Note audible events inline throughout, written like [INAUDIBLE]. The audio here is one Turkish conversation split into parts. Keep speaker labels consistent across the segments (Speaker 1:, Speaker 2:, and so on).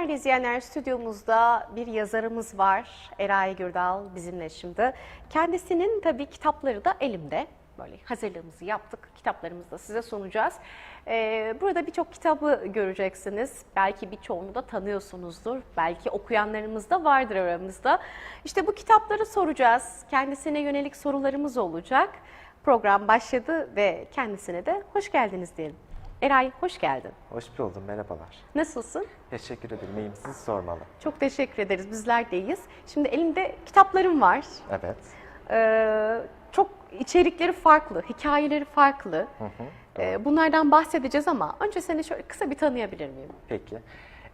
Speaker 1: Değerli izleyenler stüdyomuzda bir yazarımız var. Eray Gürdal bizimle şimdi. Kendisinin tabii kitapları da elimde. Böyle hazırlığımızı yaptık. Kitaplarımızı da size sunacağız. Ee, burada birçok kitabı göreceksiniz. Belki birçoğunu da tanıyorsunuzdur. Belki okuyanlarımız da vardır aramızda. İşte bu kitapları soracağız. Kendisine yönelik sorularımız olacak. Program başladı ve kendisine de hoş geldiniz diyelim. Eray hoş geldin.
Speaker 2: Hoş buldum, merhabalar.
Speaker 1: Nasılsın?
Speaker 2: Teşekkür ederim, iyiyim siz sormalı.
Speaker 1: Çok teşekkür ederiz. Bizler de iyiyiz. Şimdi elimde kitaplarım var.
Speaker 2: Evet.
Speaker 1: Ee, çok içerikleri farklı, hikayeleri farklı. Ee, bunlardan bahsedeceğiz ama önce seni şöyle kısa bir tanıyabilir miyim?
Speaker 2: Peki.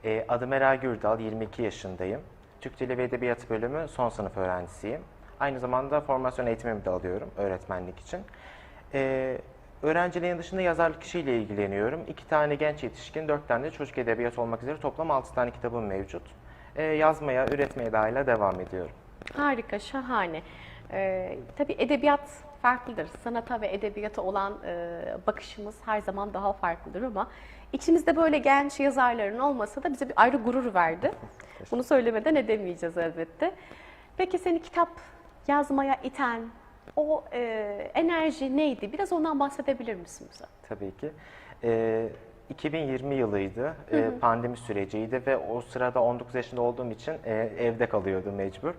Speaker 2: Ee, adım Eray Gürdal, 22 yaşındayım. Türk Dili ve Edebiyatı bölümü son sınıf öğrencisiyim. Aynı zamanda formasyon eğitimimi de alıyorum öğretmenlik için. Ee, öğrenciliğin dışında yazarlık işiyle ilgileniyorum. İki tane genç yetişkin, dört tane de çocuk edebiyatı olmak üzere toplam altı tane kitabım mevcut. Ee, yazmaya, üretmeye hala devam ediyorum.
Speaker 1: Harika, şahane. Ee, tabii edebiyat farklıdır. Sanata ve edebiyata olan e, bakışımız her zaman daha farklıdır ama içimizde böyle genç yazarların olmasa da bize bir ayrı gurur verdi. [LAUGHS] Bunu söylemeden edemeyeceğiz elbette. Peki seni kitap yazmaya iten o e, enerji neydi? Biraz ondan bahsedebilir misin bize?
Speaker 2: Tabii ki. Ee, 2020 yılıydı, Ee, pandemi süreciydi ve o sırada 19 yaşında olduğum için e, evde kalıyordum mecbur.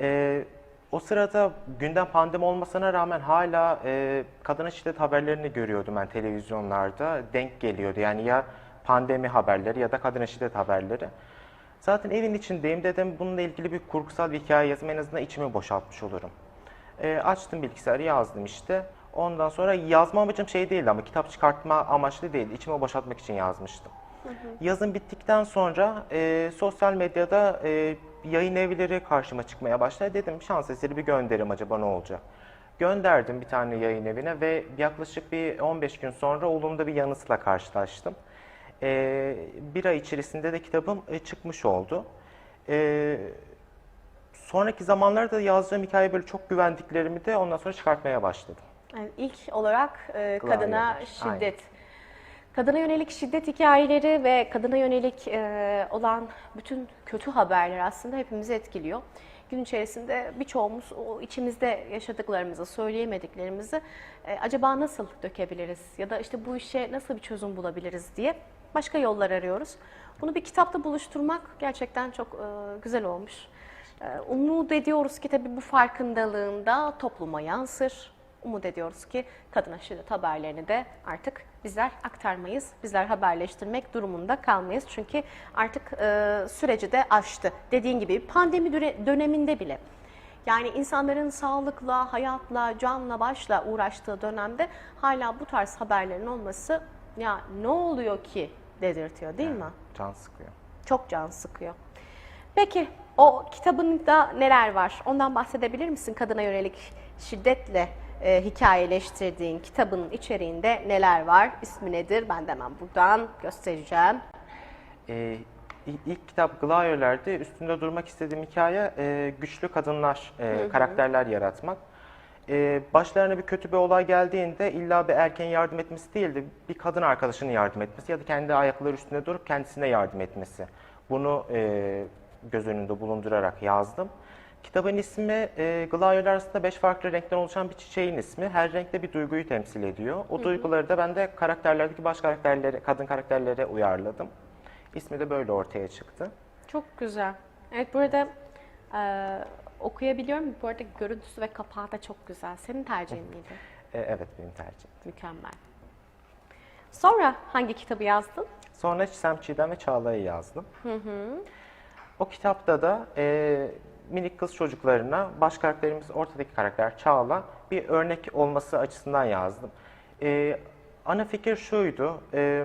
Speaker 2: Ee, o sırada gündem pandemi olmasına rağmen hala e, kadına şiddet haberlerini görüyordum ben televizyonlarda. Denk geliyordu yani ya pandemi haberleri ya da kadına şiddet haberleri. Zaten evin içindeyim dedim bununla ilgili bir kurgusal bir hikaye yazayım en azından içimi boşaltmış olurum. E, açtım bilgisayarı yazdım işte. Ondan sonra yazma amacım şey değildi ama kitap çıkartma amaçlı değildi. İçimi boşaltmak için yazmıştım. Yazım bittikten sonra e, sosyal medyada e, yayın evleri karşıma çıkmaya başladı. Dedim şans eseri bir gönderim acaba ne olacak? Gönderdim bir tane yayın evine ve yaklaşık bir 15 gün sonra olumlu bir yanıtla karşılaştım. E, bir ay içerisinde de kitabım e, çıkmış oldu. E, sonraki zamanlarda yazdığım hikaye böyle çok güvendiklerimi de ondan sonra çıkartmaya başladım.
Speaker 1: Yani ilk olarak e, kadına
Speaker 2: aynen.
Speaker 1: şiddet. Kadına yönelik şiddet hikayeleri ve kadına yönelik e, olan bütün kötü haberler aslında hepimizi etkiliyor. Gün içerisinde birçoğumuz o içimizde yaşadıklarımızı, söyleyemediklerimizi e, acaba nasıl dökebiliriz ya da işte bu işe nasıl bir çözüm bulabiliriz diye başka yollar arıyoruz. Bunu bir kitapta buluşturmak gerçekten çok e, güzel olmuş. E, umut ediyoruz ki tabii bu farkındalığında topluma yansır. Umut ediyoruz ki kadına şiddet haberlerini de artık bizler aktarmayız, bizler haberleştirmek durumunda kalmayız. Çünkü artık e, süreci de aştı. Dediğin gibi pandemi döne- döneminde bile yani insanların sağlıkla, hayatla, canla, başla uğraştığı dönemde hala bu tarz haberlerin olması ya ne oluyor ki dedirtiyor değil mi?
Speaker 2: Can sıkıyor.
Speaker 1: Çok can sıkıyor. Peki o kitabında neler var? Ondan bahsedebilir misin? Kadına yönelik şiddetle e, hikayeleştirdiğin kitabın içeriğinde neler var? İsmi nedir? Ben de hemen buradan göstereceğim.
Speaker 2: İ- ilk kitap Gladiolör'de üstünde durmak istediğim hikaye e, güçlü kadınlar, e, karakterler yaratmak. E, başlarına bir kötü bir olay geldiğinde illa bir erkeğin yardım etmesi değil de bir kadın arkadaşının yardım etmesi ya da kendi ayakları üstünde durup kendisine yardım etmesi. Bunu e, göz önünde bulundurarak yazdım. Kitabın ismi e, Gladiolör arasında beş farklı renkten oluşan bir çiçeğin ismi. Her renkte bir duyguyu temsil ediyor. O duyguları da ben de karakterlerdeki baş karakterlere, kadın karakterlere uyarladım. İsmi de böyle ortaya çıktı.
Speaker 1: Çok güzel. Evet burada e, okuyabiliyorum. Bu arada görüntüsü ve kapağı da çok güzel. Senin tercihin miydi?
Speaker 2: E, evet benim tercihim.
Speaker 1: Mükemmel. Sonra hangi kitabı yazdın?
Speaker 2: Sonra Çisem Çiğdem ve Çağla'yı yazdım. O kitapta da e, minik kız çocuklarına baş karakterimiz ortadaki karakter Çağla bir örnek olması açısından yazdım. E, ana fikir şuydu. E,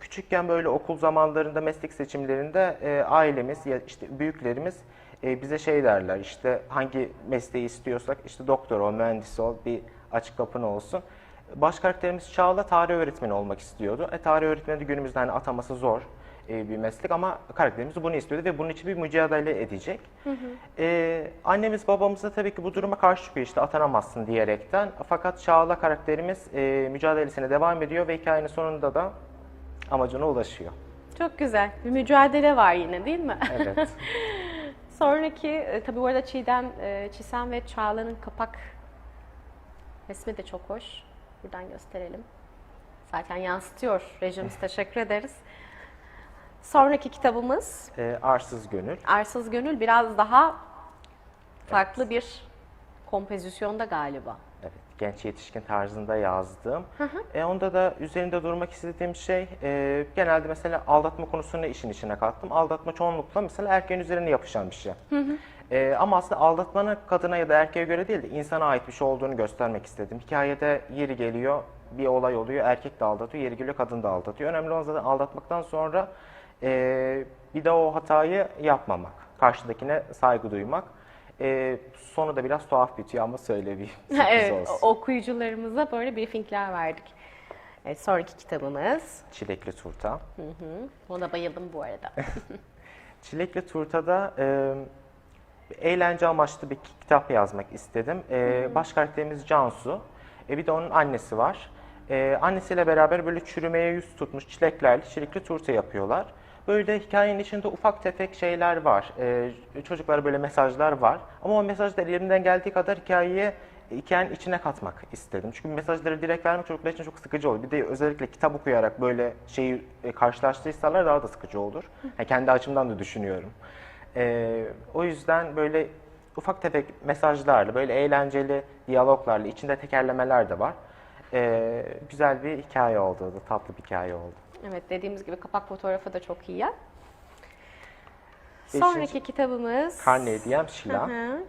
Speaker 2: küçükken böyle okul zamanlarında meslek seçimlerinde e, ailemiz ya işte büyüklerimiz e, bize şey derler işte hangi mesleği istiyorsak işte doktor ol, mühendis ol, bir açık kapın olsun. Baş karakterimiz Çağla tarih öğretmeni olmak istiyordu. E, tarih öğretmeni de günümüzde hani ataması zor e, bir meslek ama karakterimiz bunu istiyordu ve bunun için bir mücadele edecek. E, annemiz babamız da tabii ki bu duruma karşı çıkıyor işte atanamazsın diyerekten. Fakat Çağla karakterimiz e, mücadelesine devam ediyor ve hikayenin sonunda da amacına ulaşıyor.
Speaker 1: Çok güzel. Bir mücadele var yine değil mi?
Speaker 2: Evet. [LAUGHS]
Speaker 1: Sonraki, e, tabii bu arada Çiğdem, e, Çisem ve Çağla'nın kapak resmi de çok hoş. Buradan gösterelim. Zaten yansıtıyor rejimiz. [LAUGHS] Teşekkür ederiz. Sonraki kitabımız
Speaker 2: Ee, Arsız Gönül.
Speaker 1: Arsız Gönül biraz daha farklı bir kompozisyonda galiba.
Speaker 2: Evet, genç yetişkin tarzında yazdım. E, onda da üzerinde durmak istediğim şey, e, genelde mesela aldatma konusunu işin içine kattım. Aldatma çoğunlukla mesela erkeğin üzerine yapışan bir şey. E, ama aslında aldatmanın kadına ya da erkeğe göre değil de insana ait bir şey olduğunu göstermek istedim. Hikayede yeri geliyor, bir olay oluyor, erkek de aldatıyor, yeri geliyor kadın da aldatıyor. Önemli olan zaten aldatmaktan sonra e, bir daha o hatayı yapmamak, karşıdakine saygı duymak. E, sonu da biraz tuhaf bitiyor ama söyleyeyim. [LAUGHS]
Speaker 1: evet,
Speaker 2: olsun.
Speaker 1: okuyucularımıza böyle briefingler verdik. Evet, sonraki kitabımız.
Speaker 2: Çilekli turta.
Speaker 1: Hı hı. Ona bayıldım bu arada. [LAUGHS] [LAUGHS]
Speaker 2: Çilekli turtada e, eğlence amaçlı bir kitap yazmak istedim. E, baş karakterimiz Cansu. E, bir de onun annesi var. E, annesiyle beraber böyle çürümeye yüz tutmuş çileklerle çilekli turta yapıyorlar. Böyle hikayenin içinde ufak tefek şeyler var. E, çocuklara böyle mesajlar var. Ama o mesajlar elimden geldiği kadar hikayeye hikayenin içine katmak istedim. Çünkü mesajları direkt vermek çocuklar için çok sıkıcı olur. Bir de özellikle kitap okuyarak böyle şeyi e, karşılaştırırsalar daha da sıkıcı olur. Yani kendi açımdan da düşünüyorum. E, o yüzden böyle ufak tefek mesajlarla, böyle eğlenceli diyaloglarla, içinde tekerlemeler de var. E, güzel bir hikaye oldu, tatlı bir hikaye oldu.
Speaker 1: Evet, dediğimiz gibi kapak fotoğrafı da çok iyi ya.
Speaker 2: Beşinci-
Speaker 1: Sonraki kitabımız.
Speaker 2: Karne Hediyem Şila.
Speaker 1: Hı hı.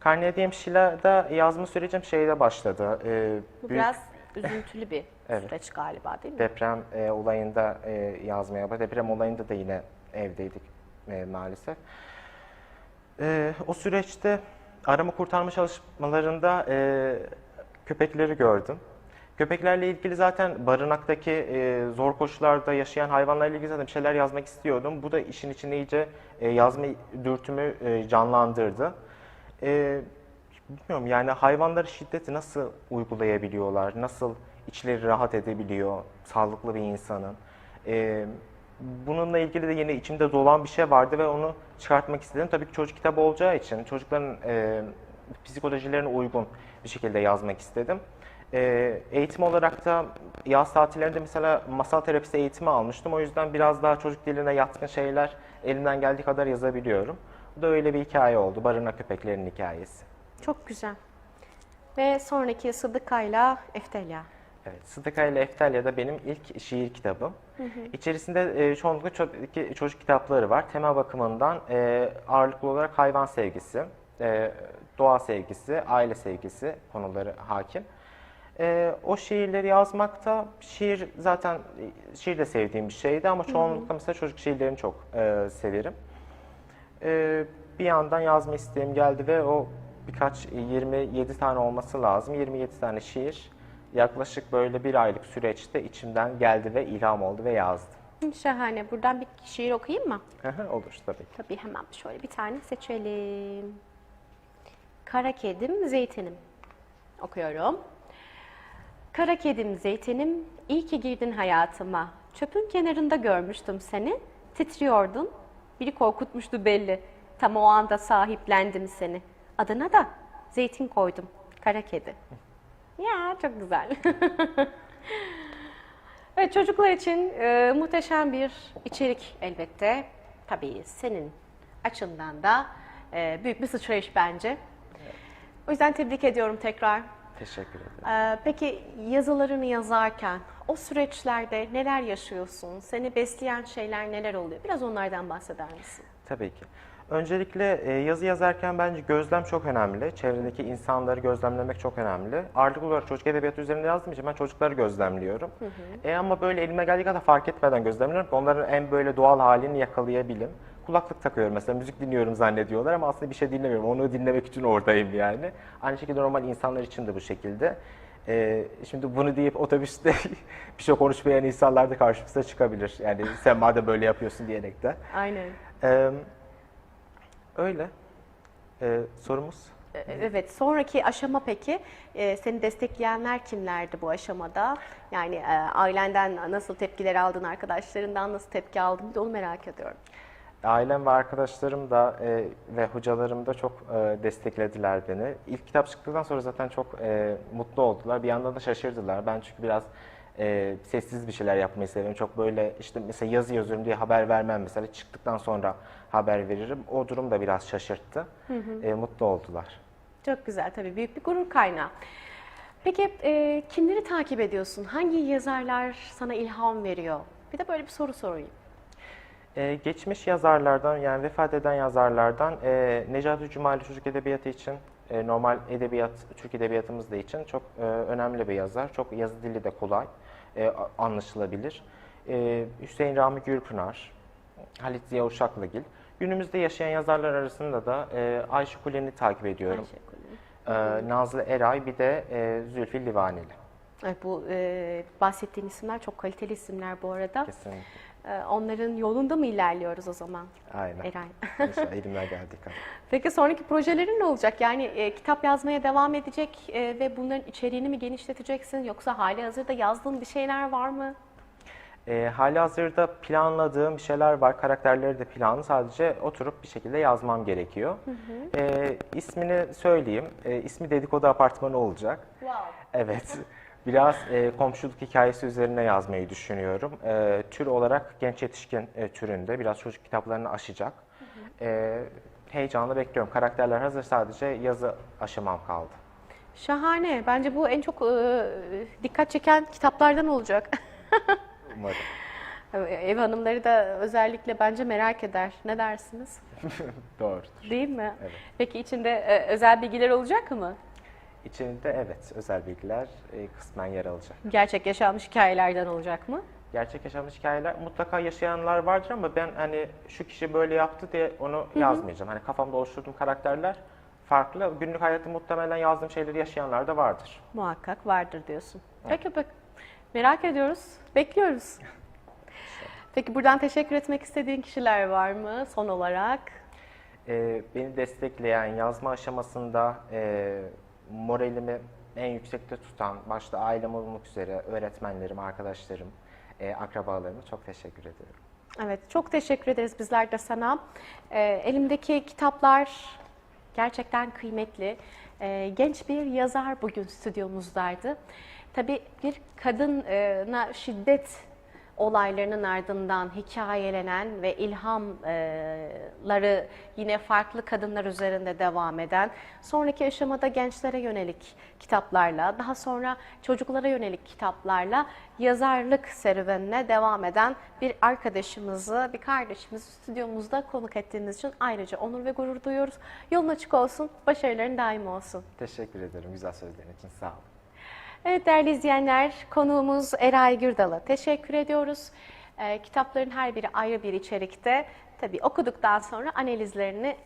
Speaker 2: Karne Hediyem Şila'da yazma sürecim şeyde başladı. E,
Speaker 1: Bu
Speaker 2: büyük-
Speaker 1: biraz üzüntülü bir [LAUGHS]
Speaker 2: Evet.
Speaker 1: süreç galiba değil mi?
Speaker 2: Deprem e, olayında e, yazmaya başladım. Deprem olayında da yine evdeydik e, maalesef. E, o süreçte arama kurtarma çalışmalarında e, köpekleri gördüm. Köpeklerle ilgili zaten barınaktaki e, zor koşullarda yaşayan hayvanlarla ilgili zaten bir şeyler yazmak istiyordum. Bu da işin içine iyice e, yazma dürtümü e, canlandırdı. E, bilmiyorum yani hayvanlara şiddeti nasıl uygulayabiliyorlar, nasıl içleri rahat edebiliyor sağlıklı bir insanın. E, bununla ilgili de yine içimde dolan bir şey vardı ve onu çıkartmak istedim. Tabii ki çocuk kitabı olacağı için çocukların e, psikolojilerine uygun bir şekilde yazmak istedim. E, eğitim olarak da yaz tatillerinde mesela masal terapisi eğitimi almıştım. O yüzden biraz daha çocuk diline yatkın şeyler elimden geldiği kadar yazabiliyorum. Bu da öyle bir hikaye oldu. Barınak köpeklerinin hikayesi.
Speaker 1: Çok güzel. Ve sonraki Sıdıka'yla Eftelya.
Speaker 2: Evet, Sıdıka ile Eftelya da benim ilk şiir kitabım. İçerisinde e, çoğunlukla ço- çocuk kitapları var. Tema bakımından e, ağırlıklı olarak hayvan sevgisi, e, doğa sevgisi, aile sevgisi konuları hakim. E, o şiirleri yazmakta, şiir zaten e, şiir de sevdiğim bir şeydi ama çoğunlukla mesela çocuk şiirlerini çok e, severim. E, bir yandan yazma isteğim geldi ve o birkaç e, 27 tane olması lazım. 27 tane şiir yaklaşık böyle bir aylık süreçte içimden geldi ve ilham oldu ve yazdım.
Speaker 1: Şahane. Buradan bir şiir okuyayım mı?
Speaker 2: Olur tabii.
Speaker 1: Tabii hemen şöyle bir tane seçelim. Kara kedim, zeytinim. Okuyorum. Kara kedim, zeytinim, iyi ki girdin hayatıma. Çöpün kenarında görmüştüm seni. Titriyordun. Biri korkutmuştu belli. Tam o anda sahiplendim seni. Adına da zeytin koydum. Kara kedi. Ya çok güzel. [LAUGHS] Evet çocuklar için e, muhteşem bir içerik elbette. Tabii senin açından da e, büyük bir sıçrayış bence. O yüzden tebrik ediyorum tekrar.
Speaker 2: Teşekkür ederim.
Speaker 1: E, peki yazılarını yazarken o süreçlerde neler yaşıyorsun? Seni besleyen şeyler neler oluyor? Biraz onlardan bahseder misin?
Speaker 2: Tabii ki. Öncelikle e, yazı yazarken bence gözlem çok önemli. Çevredeki insanları gözlemlemek çok önemli. Ağırlıklı olarak çocuk edebiyatı üzerinde yazdığım için ben çocukları gözlemliyorum. E, ama böyle elime geldiği kadar fark etmeden gözlemliyorum ki onların en böyle doğal halini yakalayabilim. Kulaklık takıyorum mesela müzik dinliyorum zannediyorlar ama aslında bir şey dinlemiyorum. Onu dinlemek için oradayım yani. Aynı şekilde normal insanlar için de bu şekilde. E, şimdi bunu deyip otobüste [LAUGHS] bir şey konuşmayan insanlar da karşımıza çıkabilir. Yani sen madem böyle yapıyorsun diyerek de.
Speaker 1: Aynen.
Speaker 2: Ee, öyle. Ee, sorumuz?
Speaker 1: E, Evet, sonraki aşama peki e, seni destekleyenler kimlerdi bu aşamada? Yani e, ailenden nasıl tepkiler aldın, arkadaşlarından nasıl tepki aldın? Bir de onu merak ediyorum.
Speaker 2: Ailem ve arkadaşlarım da e, ve hocalarım da çok e, desteklediler beni. İlk kitap çıktıktan sonra zaten çok e, mutlu oldular. Bir yandan da şaşırdılar. Ben çünkü biraz e, sessiz bir şeyler yapmayı seviyorum. Çok böyle işte mesela yazı yazıyorum diye haber vermem mesela. Çıktıktan sonra haber veririm. O durum da biraz şaşırttı. E, mutlu oldular.
Speaker 1: Çok güzel tabii, büyük bir gurur kaynağı. Peki e, kimleri takip ediyorsun? Hangi yazarlar sana ilham veriyor? Bir de böyle bir soru sorayım.
Speaker 2: Ee, geçmiş yazarlardan yani vefat eden yazarlardan e, Necati Cumali Çocuk Edebiyatı için e, normal edebiyat Türk edebiyatımız da için çok e, önemli bir yazar. Çok yazı dili de kolay, e, anlaşılabilir. E, Hüseyin Rami Gürpınar, Halit Ziya Uşaklıgil. Günümüzde yaşayan yazarlar arasında da e, Ayşe Kulen'i takip ediyorum.
Speaker 1: Ayşe
Speaker 2: E, Nazlı Eray bir de e, Zülfü Livaneli.
Speaker 1: Bu e, bahsettiğin isimler çok kaliteli isimler bu arada.
Speaker 2: Kesinlikle.
Speaker 1: E, onların yolunda mı ilerliyoruz o zaman
Speaker 2: Aynen.
Speaker 1: Eray?
Speaker 2: İnşallah [LAUGHS] elimden geldiği kadar.
Speaker 1: Peki sonraki projelerin ne olacak? Yani e, kitap yazmaya devam edecek e, ve bunların içeriğini mi genişleteceksin yoksa hali hazırda yazdığın bir şeyler var mı?
Speaker 2: E, hali hazırda planladığım bir şeyler var. Karakterleri de planlı. Sadece oturup bir şekilde yazmam gerekiyor. E, ismini söyleyeyim. E, ismi Dedikodu Apartmanı olacak.
Speaker 1: Wow.
Speaker 2: Evet. Biraz e, komşuluk hikayesi üzerine yazmayı düşünüyorum. E, tür olarak genç yetişkin e, türünde. Biraz çocuk kitaplarını aşacak. E, heyecanla bekliyorum. Karakterler hazır. Sadece yazı aşamam kaldı.
Speaker 1: Şahane. Bence bu en çok e, dikkat çeken kitaplardan olacak. [LAUGHS]
Speaker 2: Umarım.
Speaker 1: Ev hanımları da özellikle bence merak eder. Ne dersiniz? [LAUGHS]
Speaker 2: Doğrudur.
Speaker 1: Değil mi?
Speaker 2: Evet.
Speaker 1: Peki içinde e, özel bilgiler olacak mı?
Speaker 2: İçinde evet özel bilgiler e, kısmen yer alacak.
Speaker 1: Gerçek yaşanmış hikayelerden olacak mı?
Speaker 2: gerçek yaşanmış hikayeler mutlaka yaşayanlar vardır ama ben hani şu kişi böyle yaptı diye onu yazmayacağım. Hani kafamda oluşturduğum karakterler farklı. Günlük hayatta muhtemelen yazdığım şeyleri yaşayanlar da vardır.
Speaker 1: Muhakkak vardır diyorsun. Peki peki. Merak ediyoruz. Bekliyoruz. [LAUGHS] Peki buradan teşekkür etmek istediğin kişiler var mı son olarak?
Speaker 2: Ee, beni destekleyen, yazma aşamasında e, moralimi en yüksekte tutan, başta ailem olmak üzere öğretmenlerim, arkadaşlarım, e, akrabalarıma çok teşekkür ediyorum.
Speaker 1: Evet, çok teşekkür ederiz bizler de sana. Ee, elimdeki kitaplar gerçekten kıymetli. Ee, genç bir yazar bugün stüdyomuzdaydı. Tabii bir kadına şiddet olaylarının ardından hikayelenen ve ilhamları yine farklı kadınlar üzerinde devam eden, sonraki aşamada gençlere yönelik kitaplarla, daha sonra çocuklara yönelik kitaplarla yazarlık serüvenine devam eden bir arkadaşımızı, bir kardeşimizi stüdyomuzda konuk ettiğiniz için ayrıca onur ve gurur duyuyoruz. Yolun açık olsun, başarıların daim olsun.
Speaker 2: Teşekkür ederim güzel sözlerin için. Sağ olun.
Speaker 1: Evet değerli izleyenler, konuğumuz Eray Gürdal'a teşekkür ediyoruz. Ee, kitapların her biri ayrı bir içerikte. Tabii okuduktan sonra analizlerini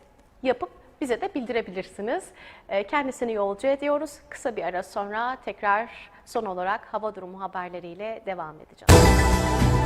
Speaker 1: yapıp bize de bildirebilirsiniz. Ee, kendisini yolcu ediyoruz. Kısa bir ara sonra tekrar son olarak hava durumu haberleriyle devam edeceğiz.